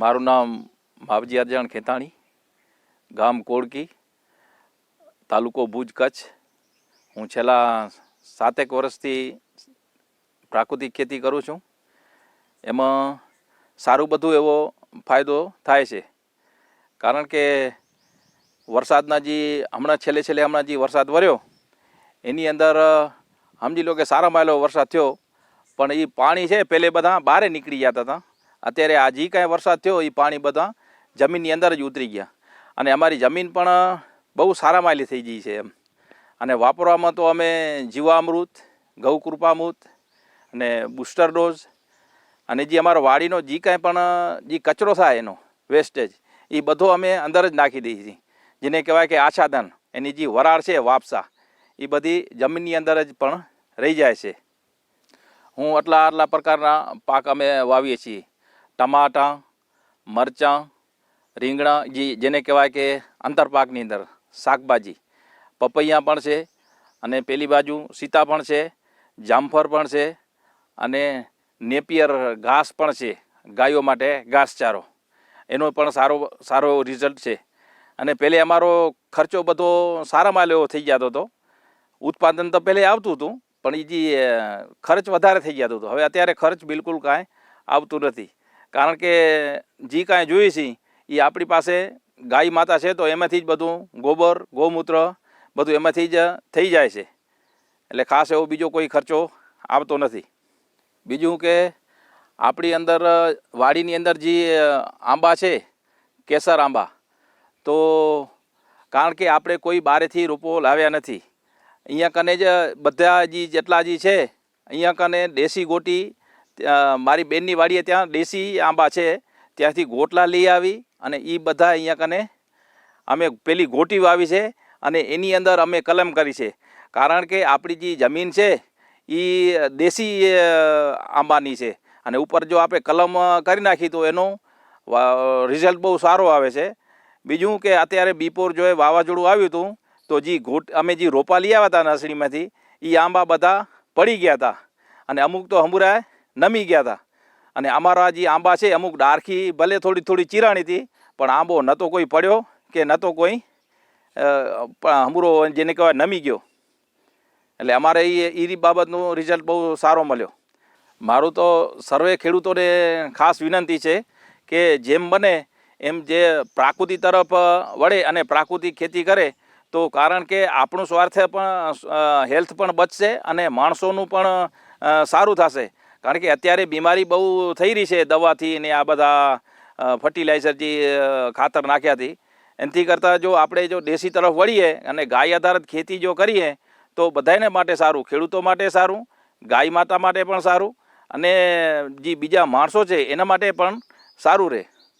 મારું નામ માવજી અરજાણ ખેતાણી, ગામ કોળકી, તાલુકો ભુજ કચ્છ. હું છેલ્લા સાતેક વર્ષથી પ્રાકૃતિક ખેતી કરું છું. એમાં સારું બધું એવો ફાયદો થાય છે. કારણ કે વરસાદના જે હમણાં છેલ્લે છેલ્લે હમણાં જે વરસાદ વર્યો, એની અંદર સમજી લો કે સારા માયલો વરસાદ થયો, પણ એ પાણી છે પહેલે બધા બહારે નીકળી જતા હતા. અત્યારે આ જે કાંઈ વરસાદ થયો એ પાણી બધા જમીનની અંદર જ ઉતરી ગયા. અને અમારી જમીન પણ બહુ સારા માયલી થઈ ગઈ છે એમ. અને વાપરવામાં તો અમે જીવામૃત, ગૌકૃપામૃત અને બુસ્ટર ડોઝ અને જે અમારો વાડીનો જે કાંઈ પણ જે કચરો થાય એનો, વેસ્ટેજ, એ બધો અમે અંદર જ નાખી દઈએ છીએ. જેને કહેવાય કે આચ્છાદન, એની જે વરાળ છે, વાપસા, એ બધી જમીનની અંદર જ પણ રહી જાય છે. હું આટલા આટલા પ્રકારના પાક અમે વાવીએ છીએ. ટમાટા, મરચાં, રીંગણા, જે જેને કહેવાય કે આંતરપાકની અંદર શાકભાજી. પપૈયા પણ છે અને પેલી બાજુ સીતા પણ છે, જામફળ પણ છે અને નેપિયર ઘાસ પણ છે, ગાયો માટે ઘાસચારો. એનો પણ સારો સારો રિઝલ્ટ છે. અને પહેલે અમારો ખર્ચો બધો સારામાં લેવો થઈ જતો હતો. ઉત્પાદન તો પહેલે આવતું હતું, પણ એ જે ખર્ચ વધારે થઈ જતો હતો. હવે અત્યારે ખર્ચ બિલકુલ કાંઈ આવતું નથી. કારણ કે જે કાંઈ જોઈએ છે એ આપણી પાસે ગાય માતા છે, તો એમાંથી જ બધું ગોબર, ગૌમૂત્ર બધું એમાંથી જ થઈ જાય છે. એટલે ખાસ એવો બીજો કોઈ ખર્ચો આવતો નથી. બીજું કે આપણી અંદર, વાડીની અંદર જે આંબા છે, કેસર આંબા, તો કારણ કે આપણે કોઈ બારેથી રોપો લાવ્યા નથી. અહીંયા કને જ બધા જે જેટલા જે છે, અહીંયા કને દેશી ગોટી મારી બેનની વાડીએ ત્યાં દેશી આંબા છે. ત્યાંથી ગોટલા લઈ આવી અને એ બધા અહીંયા કને અમે પેલી ગોટી વાવી છે અને એની અંદર અમે કલમ કરી છે. કારણ કે આપણી જે જમીન છે એ દેશી આંબાની છે. અને ઉપર જો આપણે કલમ કરી નાખી તો એનો રિઝલ્ટ બહુ સારો આવે છે. બીજું કે અત્યારે બીપોર જો એ વાવાઝોડું આવ્યું હતું તો જે ઘોટ અમે જે રોપા લઈ આવ્યા હતા નર્સરીમાંથી એ આંબા બધા પડી ગયા હતા. અને અમુક તો હંબુરાય નમી ગયા હતા અને અમારા જે આંબા છે, અમુક ડારખી ભલે થોડી થોડી ચીરાણી હતી, પણ આંબો ન તો કોઈ પડ્યો કે ન તો કોઈ હમરો જેને કહેવાય નમી ગયો. એટલે અમારે એ એ બાબતનું રિઝલ્ટ બહુ સારો મળ્યો. મારું તો સર્વે ખેડૂતોને ખાસ વિનંતી છે કે જેમ બને એમ જે પ્રાકૃતિ તરફ વળે અને પ્રાકૃતિક ખેતી કરે, તો કારણ કે આપણું સ્વાર્થ પણ હેલ્થ પણ બચશે અને માણસોનું પણ સારું થશે. કારણ કે અત્યારે બીમારી બહુ થઈ રહી છે દવાથી ને આ બધા ફર્ટિલાઇઝર જે ખાતર નાખ્યાથી એનાથી કરતાં જો આપણે જો દેશી તરફ વળીએ અને ગાય આધારિત ખેતી જો કરીએ, તો બધાને માટે સારું, ખેડૂતો માટે સારું, ગાય માતા માટે પણ સારું અને જે બીજા માણસો છે, એના માટે પણ સારું રહે.